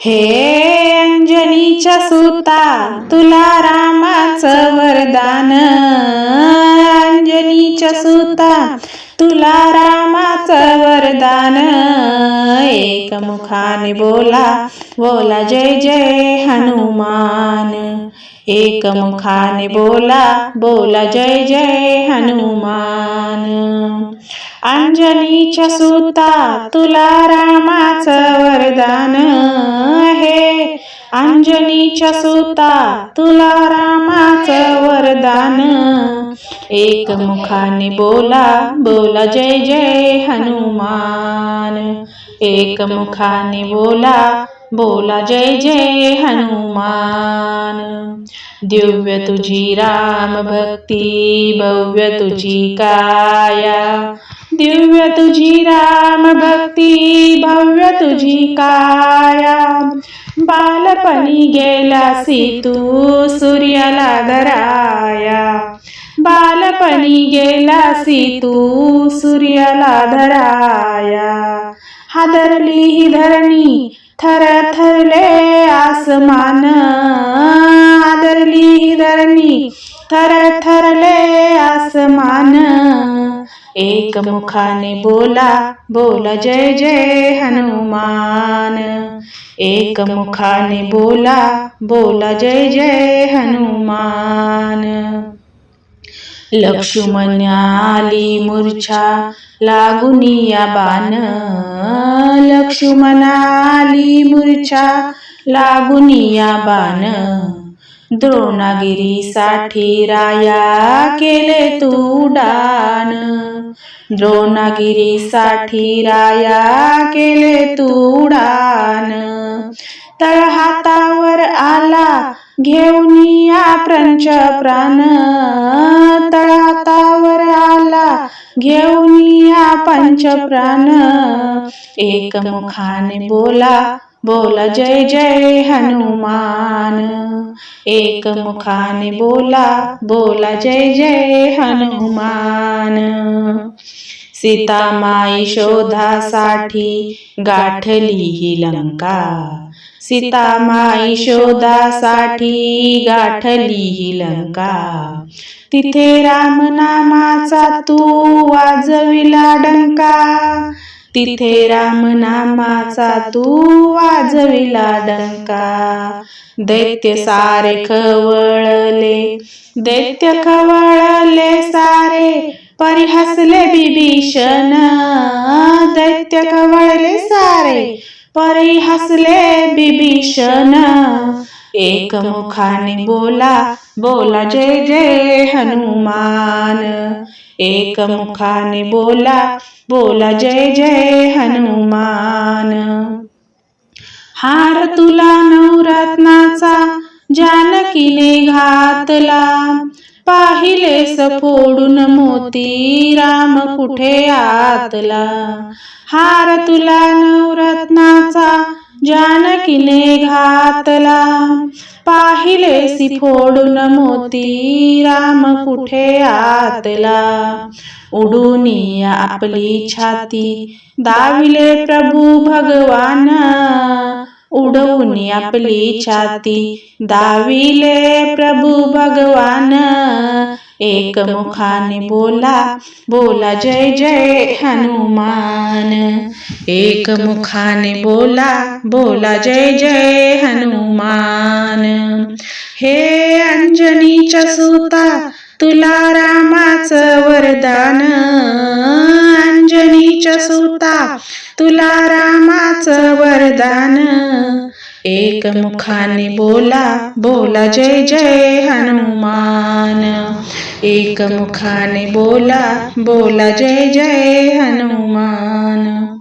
हे अंजनीच्या सुता तुला रामाचं वरदान. अंजनीच्या सुता तुला रामाचं वरदान. एकमुखाने बोला बोला जय जय हनुमान. एकमुखाने बोला बोला जय जय हनुमान. अंजनीच्या सुता तुला रामाचं वरदान आहे. अंजनीच्या सुता तुला रामाचं वरदान. एक मुखाने बोला बोला जय जय हनुमान. एक मुखाने बोला बोला जय जय हनुमान. दिव्य तुझी राम भक्ती भव्य तुझी काया. दिव्य तुझी राम भक्ती भव्य तुझी काया बालपणी गेलासी तू सूर्याला धराया. बालपणी गेलासी तू सूर्याला धराया. हादरली ही धरणी थर थरले आसमान. हादरली ही धरणी थर थरले आसमान. एकमुखाने बोला बोला, जय जय हनुमान। एक मुखा ने बोला बोला, जय जय हनुमान। लक्ष्मण आली मूर्छा लागुनिया बाण। लक्ष्मण आली मूर्छा लागुनिया बाण। द्रोणागिरीसाठी राया केले तू दान. द्रोणागिरीसाठी राया केले तू दान. तळ हातावर आला घेऊन या प्रंच प्राण घेऊन या पंच प्राण एकमुखाने बोला बोला जय जय हनुमान. एकमुखाने बोला बोला जय जय हनुमान. सीतामाई शोधासाठी गाठली ही लंका. सीतामाई शोधासाठी गाठली ही लंका. तिथे रामनामाचा तू वाजविला डंका. तिथे रामनामाचा तू वाजविला डंका. दैत्य सारे खवळले दैत्य खवळले सारे परिहसले बिभीषण. दैत्य खवळले सारे परी हसले एक मुखाने बोला बोला जय जय हनुमान. एकमुखाने बोला बोला जय जय हनुमान. हार तुला नवरत्नाचा जानकीने घातला. पाहिले सफोडून मोती राम कुठे आतला. हार तुला नवरत्नाचा जानकीने घातला. पाहिले फोडून मोती राम कुठे आतला? उडून आपली छाती. दाविले प्रभू भगवान. उडवून आपली छाती. दाविले प्रभू भगवान. एक मुखाने बोला बोला जय जय हनुमान. एक मुखाने बोला बोला जय जय हनुमान. हे अंजनीच्या सुता तुला रामाच वरदान. अंजनीच्या सुता तुला रामाच वरदान. एकमुखाने बोला बोला जय जय हनुमान. एक मुखाने बोला बोला जय जय हनुमान.